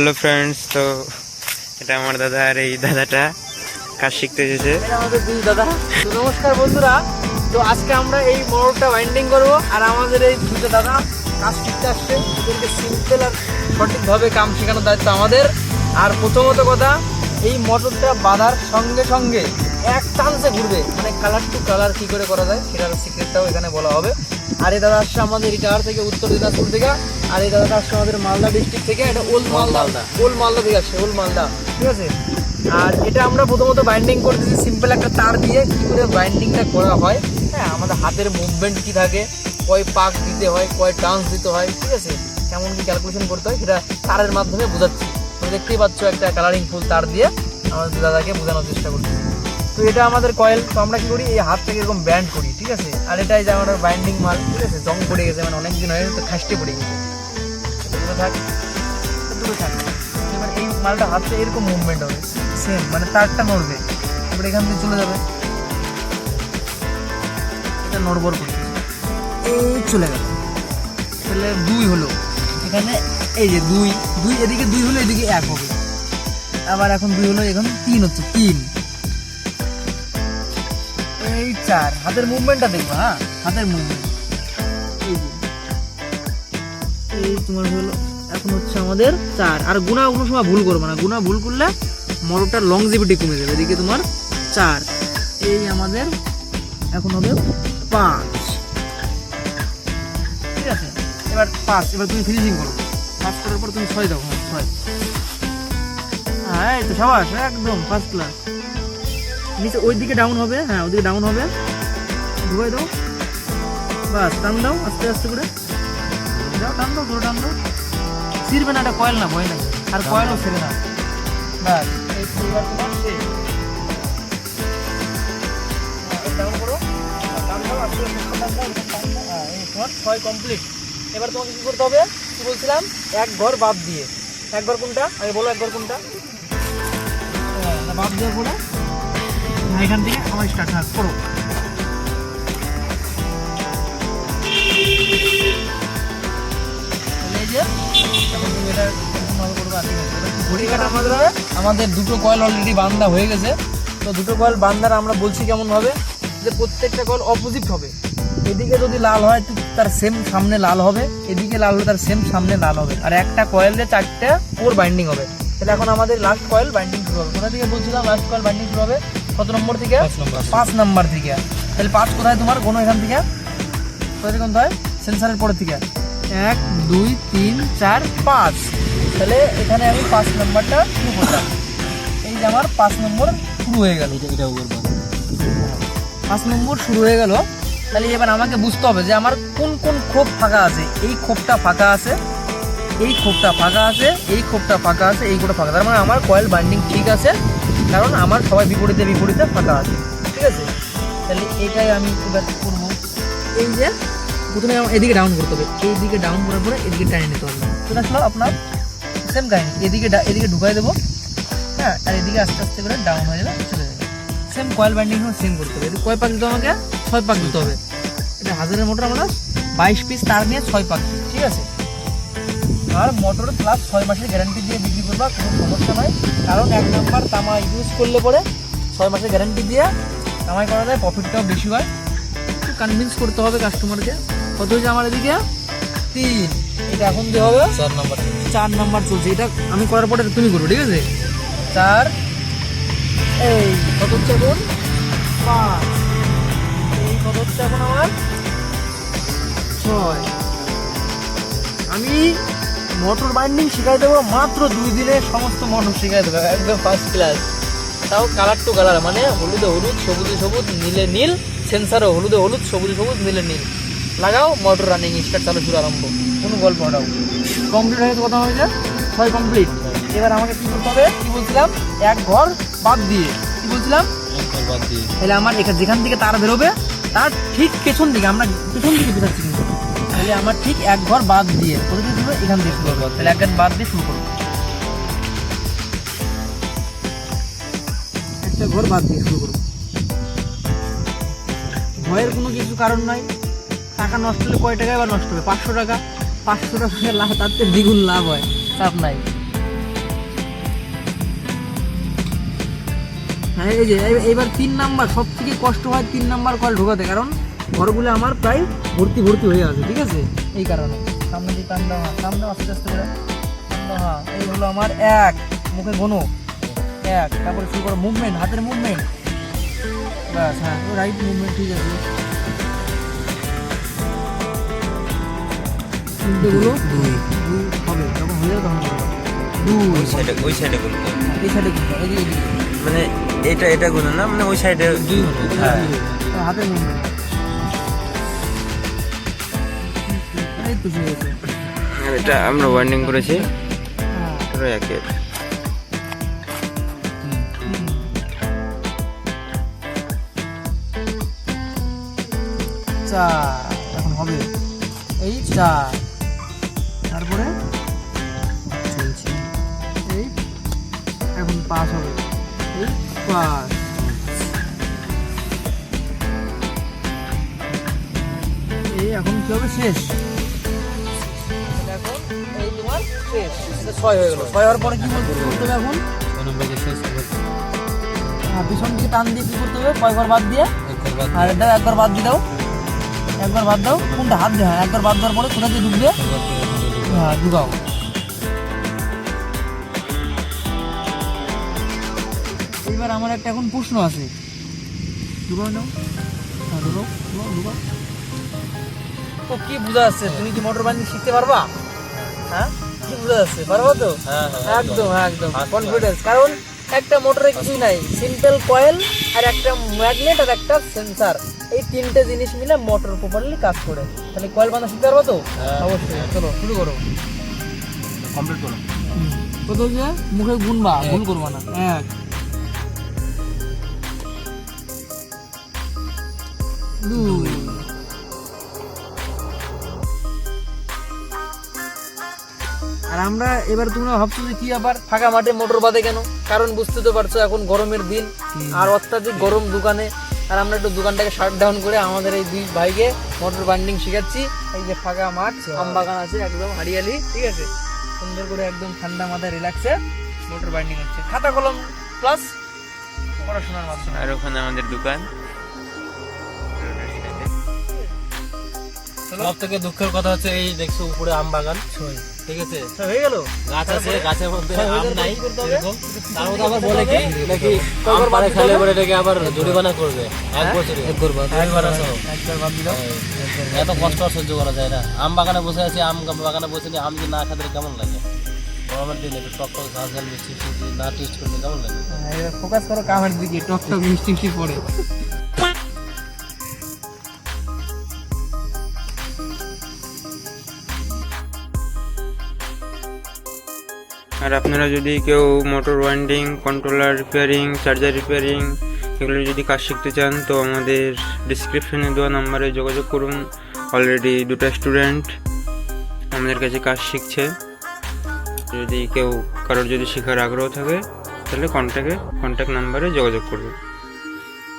Hello friends, তো এটা আমার দাদা আর এই দাদাটা। কাজ শিখতে এসেছে। আমাদের দুই দাদা। নমস্কার বন্ধুরা। তো আজকে আমরা এই মোটরটা বাইন্ডিং করব। আর আমাদের এই দুটো দাদা কাজ শিখতে আসছে। ওদেরকে সিম্পল আর সঠিকভাবে কাম শেখানোর দায়িত্ব আমাদের। আর প্রথমত কথা, এই মোটরটা বাঁধার সঙ্গে সঙ্গে এক চান্সে ঘুরবে। মানে কালার টু কালার কি করে করা যায় সেটার সিক্রেটটাও এখানে বলা হবে। আর এই দাদা আসছে আমাদের ইটাহার থেকে উত্তর দিনাজপুর থেকে। আর এই দাদাটা আসছে আমাদের মালদা ডিস্ট্রিক্ট থেকে। এটা ওল্ড মালদা। ওল্ড মালদা। থেকে আসছে ওল্ড মালদা। ঠিক আছে? আর এটা আমরা প্রথমত বাইন্ডিং করতেছি সিম্পল একটা তার দিয়ে কি করে বাইন্ডিংটা করা হয়। হ্যাঁ আমাদের হাতের মুভমেন্ট কি থাকে কয় পাক দিতে হয় কয় টান্স দিতে হয় ঠিক আছে? কেমন কি ক্যালকুলেশন করতে হয় সেটা তারের মাধ্যমে বোঝাচ্ছি। দেখতেই পাচ্ছ একটা কালারিং ফুল তার দিয়ে আমাদের দাদাকে বোঝানোর চেষ্টা করছি। তো এটা আমাদের কয়েল তো আমরা কি করি? এই হাত থেকে এরকম ব্যান্ড করি, ঠিক আছে? আর এটাই যে আমাদের বাইন্ডিং মাল, ঠিক আছে? জং পড়ে গেছে মানে অনেক দিন হয়ে গেছে, তো খাসতে পড়ে গেছে। থাক দূরে থাক। এবার এই মালটা হাতে এরকম মুভমেন্ট হবে সেম মানে তারটা নড়বে। এবার এখান থেকে চলে যাবে। এটা নড়বড় করতে এই চলে গেল। তাহলে দুই হলো। এখানে এই যে দুই দুই, এদিকে দুই হলো, এদিকে এক হবে। আবার এখন দুই হলো, এখন তিন হচ্ছে, তিন। এই চার, হাতের মুভমেন্টটা দেখব হ্যাঁ? হাতের মুভমেন্ট এই তোমার হলো, এখন হচ্ছে আমাদের চার। আর গুণা কোনো সময় ভুল করবে না। গুণা ভুল করলে মোটরটার লংজিভিটি কমে যাবে। এদিকে তোমার চার। এই আমাদের এখন হবে পাঁচ। ঠিক আছে? এবার পাঁচ, এবার তুমি ফিনিশিং করো। পাঁচ করার পর তুমি ছয় দাও। হ্যাঁ ছয়। হ্যাঁ এই তো সবাস একদম ফার্স্ট ক্লাস নিচে ওই দিকে ডাউন হবে হ্যাঁ ওইদিকে ডাউন হবে। ঢুকাই দাও। বাস টান দাও আস্তে আস্তে করে। দাও টান দাও পুরো টান দাও। ছিড়বে না এটা কয়েল না ভয় নাই। আর কয়েলও ছেড়ে না বাস এই তো এবার তোমার শেষ। এই করো। আর টান দাও, আস্তে আস্তে টান দাও। হ্যাঁ, এই তোমার ছয় কমপ্লিট এবার তোমাকে কি করতে হবে? কি বলছিলাম? এক ঘর বাদ দিয়ে। এক ঘর কোনটা? আগে বলো এক ঘর কোনটা। হ্যাঁ, দেওয়ার পরে হ্যাঁ, এখান থেকে স্টার্ট করো। আমাদের দুটো কয়েল অলরেডি বান্ধা হয়ে গেছে। তো দুটো কয়েল বান্ধার আমরা বলছি কেমন হবে? যে প্রত্যেকটা কয়েল অপোজিট হবে। এদিকে যদি লাল হয় তার সেম সামনে লাল হবে। এদিকে লাল হলে তার সেম সামনে লাল হবে। আর একটা কয়েলে চারটে ওর বাইন্ডিং হবে। তাহলে এখন আমাদের লাস্ট কয়েল বাইন্ডিং শুরু হবে। কোথা থেকে বলছিলাম লাস্ট কয়েল বাইন্ডিং শুরু হবে? কত নম্বর থেকে? পাঁচ নম্বর থেকে। তাহলে পাঁচ কোথায় তোমার? কোনো এখান থেকে। কোথা থেকে কোন হয়? সেন্সারের পরের থেকে। এক দুই তিন চার পাঁচ। তাহলে এখানে আমি পাঁচ নম্বরটা শুরু করলাম। এই যে আমার পাঁচ নম্বর শুরু হয়ে গেল। পাঁচ নম্বর শুরু হয়ে গেল। তাহলে এবার আমাকে বুঝতে হবে যে আমার কোন কোন খোপ ফাঁকা আছে। এই খোপটা ফাঁকা আছে এই খোপটা ফাঁকা আছে এই খোপটা ফাঁকা আছে এই কোটা ফাঁকা তার মানে আমার কয়েল বাইন্ডিং ঠিক আছে। কারণ আমার সবাই বিপরীতে বিপরীতে ফাঁকা আছে। ঠিক আছে? তাহলে এটাই আমি এবার করব। এই যে, প্রথমে এদিকে ডাউন করতে হবে। এইদিকে ডাউন করার পরে এদিকে টাইনে নিতে হবে। চলে আসলো আপনার সেম কাহিনি। এদিকে এদিকে ঢুকাই দেবো। হ্যাঁ আর এদিকে আস্তে আস্তে করে ডাউন হয়ে যাবে, চলে যাবে। সেম কয়েল বাইন্ডিং সেম করতে হবে। কয় পাক দিতে আমাকে? ছয় পাক দিতে হবে। এটা হাজারের মোটর আমরা বাইশ পিস তার নিয়ে ছয় পাক ঠিক আছে? আর মোটর প্লাস ছয় মাসের গ্যারান্টি দিয়ে বিক্রি করবা কোনো সমস্যা নয় কারণ এক নাম্বার তামা ইউজ করলে পরে ছয় মাসের গ্যারান্টি দিয়ে তামাই করা যায় প্রফিটটাও বেশি হয়। একটু কনভিন্স করতে হবে কাস্টমারকে কত হয়েছে আমার এদিকে? তিন। এটা এখন দিয়ে হবে? চার নম্বর চার নাম্বার চলছে। এটা আমি করার পরে তুমি করবে ঠিক আছে? চার। এই কত হচ্ছে এখন? পাঁচ। এই কত হচ্ছে এখন আমার? ছয়। আমি মোটর বাইন্ডিং শিখাই দেবো মাত্র দুই দিনে সমস্ত মোটর শিখাই দেবো একদম ফার্স্ট ক্লাস তাও কালার টু কালার মানে হলুদে হলুদ সবুজে সবুজ নীলে নীল সেন্সারও হলুদে হলুদ সবুজে সবুজ নীলে নীল। লাগাও মোটর রানিং স্টার্ট চালু শুরু আরম্ভ। কোনো গল্প হটাও কমপ্লিট হয়ে কথা হয়েছে? ছয় কমপ্লিট এবার আমাকে কি করতে হবে? কি বলছিলাম? এক ঘর বাদ দিয়ে। কি বলছিলাম? তাহলে আমার এখান যেখান থেকে তার বেরোবে তার ঠিক পেছন দিকে আমরা পেছন দিকে কিন্তু তাহলে আমার ঠিক এক ঘর বাদ দিয়ে প্রতিটি দিয়ে এখান দিয়ে শুরু করব তাহলে এক ঘর বাদ দিয়ে শুরু করব। একটা ঘর বাদ দিয়ে শুরু করব। ভয়ের কোনো কিছু কারণ নাই। টাকা নষ্ট হলে কয় টাকা বা নষ্ট হবে? পাঁচশো টাকা? পাঁচশো টাকা লাভ, তার থেকে দ্বিগুণ লাভ হয়। তার নাই। হ্যাঁ এই যে এইবার তিন নাম্বার সব থেকে কষ্ট হয় তিন নাম্বার কল ঢোকাতে। কারণ ঘরগুলো আমার প্রায় ভর্তি ভর্তি হয়ে আছে ঠিক আছে? এই কারণে। সামনে দিয়ে টান দেওয়া দেওয়া আস্তে আস্তে করে দেওয়া এই হলো আমার এক। মুখে গোনো এক। তারপরে শুরু করো মুভমেন্ট হাতের মুভমেন্ট ব্যাস হ্যাঁ রাইট মুভমেন্ট ঠিক আছে। তিনটেগুলো দুই দুই। হবে যখন হয়ে যাবে তখন দুই। ওই সাইডে ওই সাইডে গুনতে এই সাইডে মানে এটা এটা গুনো না মানে ওই সাইডে দুই হ্যাঁ। হাতের মুভমেন্ট এটা আমরা ওয়ার্নিং করেছি। একের চার এখন হবে। এই চার। তারপরে এই এখন পাঁচ হবে। এই পাঁচ। এই এখন কি হবে? শেষ। এখন এই তোমার শেষ। এটা ছয় হয়ে গেল। ছয় হওয়ার পরে কি করতে হবে এখন? হ্যাঁ পিছন দিকে টান দিয়ে কি করতে হবে? কয়বার বাদ দিয়ে? আর এটা একবার বাদ দিয়ে দাও। একবার বাদ দাও। কোনটা হাত দিয়ে? হ্যাঁ একবার বাদ দেওয়ার পরে কোথা দিয়ে ঢুকবে? হ্যাঁ ঢুকাও। এইবার আমার একটা এখন প্রশ্ন আছে। ঢুকাও নাও। হ্যাঁ ঢুকাও ঢুকাও ঢুকাও। তো কি বোঝা যাচ্ছে? তুমি কি মোটর বাইক শিখতে পারবা? হ্যাঁ? কি বোঝা যাচ্ছে পারবা তো? একদম। একদম কনফিডেন্স কারণ একটা মোটরে কিছুই নাই সিম্পল কয়েল আর একটা ম্যাগনেট আর একটা সেন্সার এই তিনটে জিনিস মিলে মোটর প্রপারলি কাজ করে। তাহলে কয়েল বাঁধা শিখতে পারব তো? অবশ্যই চলো শুরু করো। কমপ্লিট করো। কত হচ্ছে মুখে গুনবা ভুল করবা না। এক। দুই। আর আমরা এবার তোমরা ভাবছ যে কি আবার ফাঁকা মাঠে মোটর বাঁধে কেন? কারণ বুঝতে তো পারছ এখন গরমের দিন আর অত্যাধিক গরম দোকানে। আর আমরা একটু দোকানটাকে শাট ডাউন করে আমাদের এই দুই ভাইকে মোটর বাইন্ডিং শেখাচ্ছি। এই যে ফাঁকা মাঠ আম বাগান আছে একদম হারিয়ালি ঠিক আছে? সুন্দর করে একদম ঠান্ডা মাথায় রিল্যাক্সে মোটর বাইন্ডিং হচ্ছে। খাতা কলম প্লাস পড়াশোনার মাধ্যমে। আর ওখানে আমাদের দোকান। সব থেকে দুঃখের কথা হচ্ছে এই দেখছ উপরে আম বাগান। ঠিক আছে? হয়ে গেল। গাছ আছে গাছের মধ্যে হ্যাঁ, আম নাই। কি করতে হবে? এরকম। তার মধ্যে আবার বলে কি? নাকি আম পারে খেলে পরে এটাকে আবার জরিমানা করবে? এক বছরে। একবার বাদ জরিমানা সহ। একবার বাদ দিলাম। এত কষ্ট সহ্য করা যায় না। আম বাগানে বসে আছি আম বাগানে বসে আম যদি না খেতে কেমন লাগে? গরমের দিনে একটু টক টক ঝাল ঝাল মিষ্টি মিষ্টি না টেস্ট করলে কেমন লাগে? ফোকাস করো কামের দিকে টক টক মিষ্টি মিষ্টি পড়ে আর আপনারা যদি কেউ motor winding controller repairing charger repairing এগুলো যদি কাজ শিখতে চান, তো আমাদের ডিসক্রিপশনে দেওয়া নাম্বারে যোগাযোগ করুন। অলরেডি দুটো স্টুডেন্ট আমাদের কাছে কাজ শিখছে। যদি কেউ কারোর যদি শেখার আগ্রহ থাকে, তাহলে কন্ট্যাক্টে কন্ট্যাক্ট নাম্বারে যোগাযোগ করবে।